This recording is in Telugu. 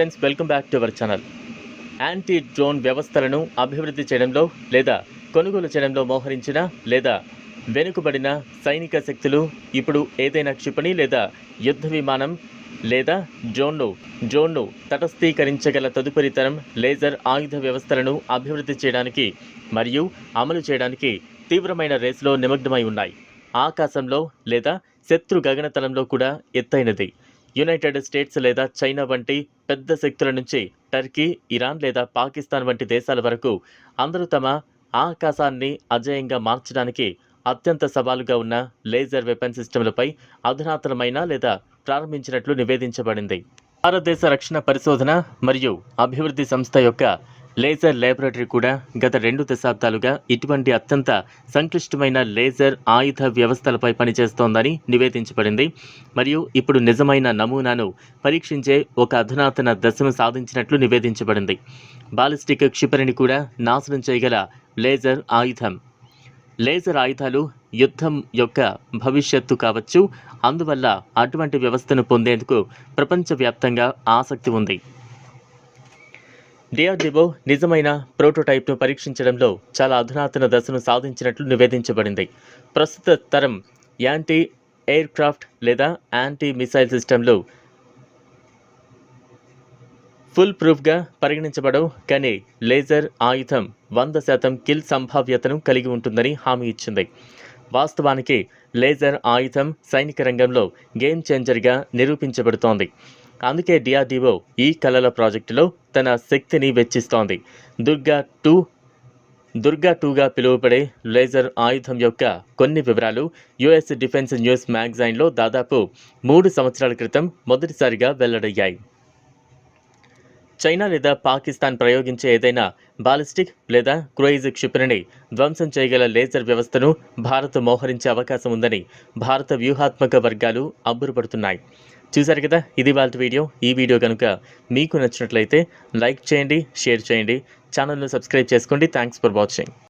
Friends welcome back to our channel. Anti drone వ్యవస్థలను అభివృద్ధి చేయడంలో లేదా కొనుగోలు చేయడంలో మోహరించిన లేదా వెనుకబడిన సైనిక శక్తులు ఇప్పుడు ఏదైనా క్షిపణి లేదా యుద్ధ విమానం లేదా డ్రోన్ను డ్రోన్ను తటస్థీకరించగల తదుపరి తరం లేజర్ ఆయుధ వ్యవస్థలను అభివృద్ధి చేయడానికి మరియు అమలు చేయడానికి తీవ్రమైన రేసులో నిమగ్నమై ఉన్నాయి. ఆకాశంలో లేదా శత్రు గగనతలంలో కూడా ఎత్తైనది. యునైటెడ్ స్టేట్స్ లేదా చైనా వంటి పెద్ద శక్తుల నుంచి టర్కీ ఇరాన్ లేదా పాకిస్తాన్ వంటి దేశాల వరకు అందరూ తమ ఆకాశాన్ని అజేయంగా మార్చడానికి అత్యంత సవాలుగా ఉన్న లేజర్ వెపన్ సిస్టమ్లపై అధునాతనమైన లేదా ప్రారంభించినట్లు నివేదించబడింది. భారతదేశ రక్షణ పరిశోధన మరియు అభివృద్ధి సంస్థ యొక్క లేజర్ ల్యాబొరేటరీ కూడా గత రెండు దశాబ్దాలుగా ఇటువంటి అత్యంత సంక్లిష్టమైన లేజర్ ఆయుధ వ్యవస్థలపై పనిచేస్తోందని నివేదించబడింది. మరియు ఇప్పుడు నిజమైన నమూనాను పరీక్షించే ఒక అధునాతన దశను సాధించినట్లు నివేదించబడింది. బాలిస్టిక్ క్షిపణిని కూడా నాశనం చేయగల లేజర్ ఆయుధం. లేజర్ ఆయుధాలు యుద్ధం యొక్క భవిష్యత్తు కావచ్చు అందువల్ల అటువంటి వ్యవస్థను పొందేందుకు ప్రపంచవ్యాప్తంగా ఆసక్తి ఉంది. డిఆర్డిఓ నిజమైన ప్రోటోటైప్ను పరీక్షించడంలో చాలా అధునాతన దశను సాధించినట్లు నివేదించబడింది. ప్రస్తుత తరం యాంటీ ఎయిర్క్రాఫ్ట్ లేదా యాంటీ మిసైల్ సిస్టంలు ఫుల్ ప్రూఫ్గా పరిగణించబడవు కానీ లేజర్ ఆయుధం వంద శాతం కిల్ సంభావ్యతను కలిగి ఉంటుందని హామీ ఇచ్చింది. వాస్తవానికి లేజర్ ఆయుధం సైనిక రంగంలో గేమ్ చేంజర్గా నిరూపించబడుతోంది. అందుకే డిఆర్డిఓ ఈ కళల ప్రాజెక్టులో తన శక్తిని వెచ్చిస్తోంది. దుర్గా టూ దుర్గా టూగా పిలువబడే లేజర్ ఆయుధం యొక్క కొన్ని వివరాలు యుఎస్ డిఫెన్స్ న్యూస్ మ్యాగజైన్లో దాదాపు మూడు సంవత్సరాల క్రితం మొదటిసారిగా వెల్లడయ్యాయి. చైనా లేదా పాకిస్తాన్ ప్రయోగించే ఏదైనా బాలిస్టిక్ లేదా క్రూయిజ్ క్షిపణిని ధ్వంసం చేయగల లేజర్ వ్యవస్థను భారత్ మోహరించే అవకాశం ఉందని భారత వ్యూహాత్మక వర్గాలు అబ్బురపడుతున్నాయి. చూశారు కదా? ఇది వాళ్ళ వీడియో. ఈ వీడియో కనుక మీకు నచ్చినట్లయితే లైక్ చేయండి షేర్ చేయండి. ఛానల్ను సబ్స్క్రైబ్ చేసుకోండి. Thanks for watching.